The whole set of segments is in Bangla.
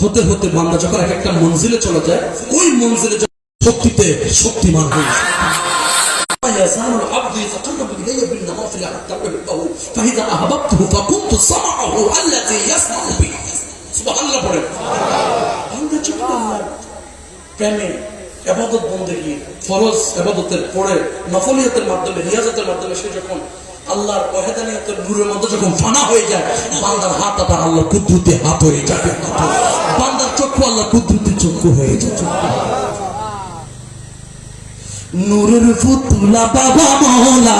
হতে হতে বান্দা যখন এক একটা মঞ্জিলে চলে যায় ওই মঞ্জিলে যখন শক্তিতে শক্তিমান হয়ে যায় ما يزال العبد يتقرب الي بالنوافل حتى احبه فاذا احببته فكنت سمعه الذي يسمع به سبحان الله পড়েন বান্দা যখন আল্লাহর প্রেমে এবাদত বন্দেগি ফরজ এবাদতের পরে নফলিয়তের মাধ্যমে রিয়াজতের মাধ্যমে সে যখন আল্লাহর ওহেদানিয়তের নূরের মধ্যে যখন ফানা হয়ে যায়, বান্দার হাত আটা আল্লাহ কুদ্রুতে হাত হয়ে যাবে। বান্দার চক্ষু আল্লাহ কুদ্রুতে চক্ষু হয়ে যাবে। নূরের ফুতুলা বাবা মৌলানা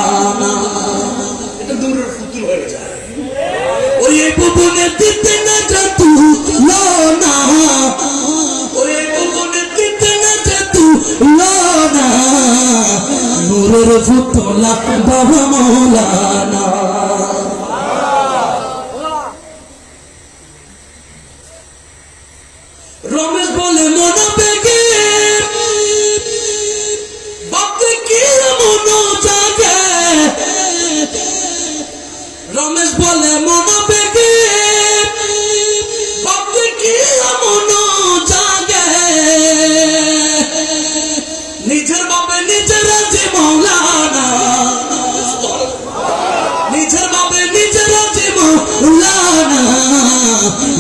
ফুতুলা বাবা মৌলানা। রমেশ বলে মনে বেগে ভাবতে কি মন জাগে? রমেশ বলে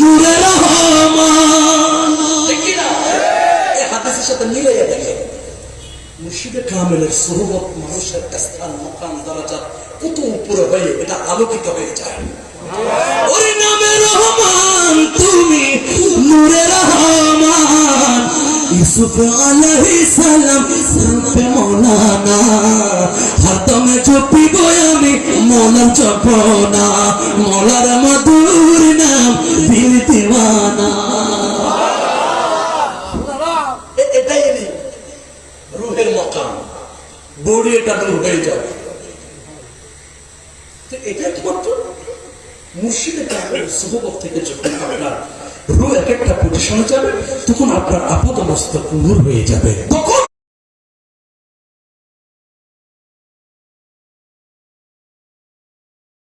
নূরে রহমান। হাদিসের সাথে মিলাইয়া দেখে মুর্শিদে কামেলের সহবত মানুষের স্থান, মকাম, দরজা কত উপরে হয়ে এটা আলোকিত হয়ে যায়। ইউসুফ আলাইহিস সালাম মৌলানা। রুহের মকাম। বড়ি এটা দূর হয়ে যাবে এটা একমাত্র মুর্শিদে কামের সহবত থেকে যখন আপনার রু এক একটা পজিশনে যাবে, তখন আপনার আপদ মস্তক নূর হয়ে যাবে।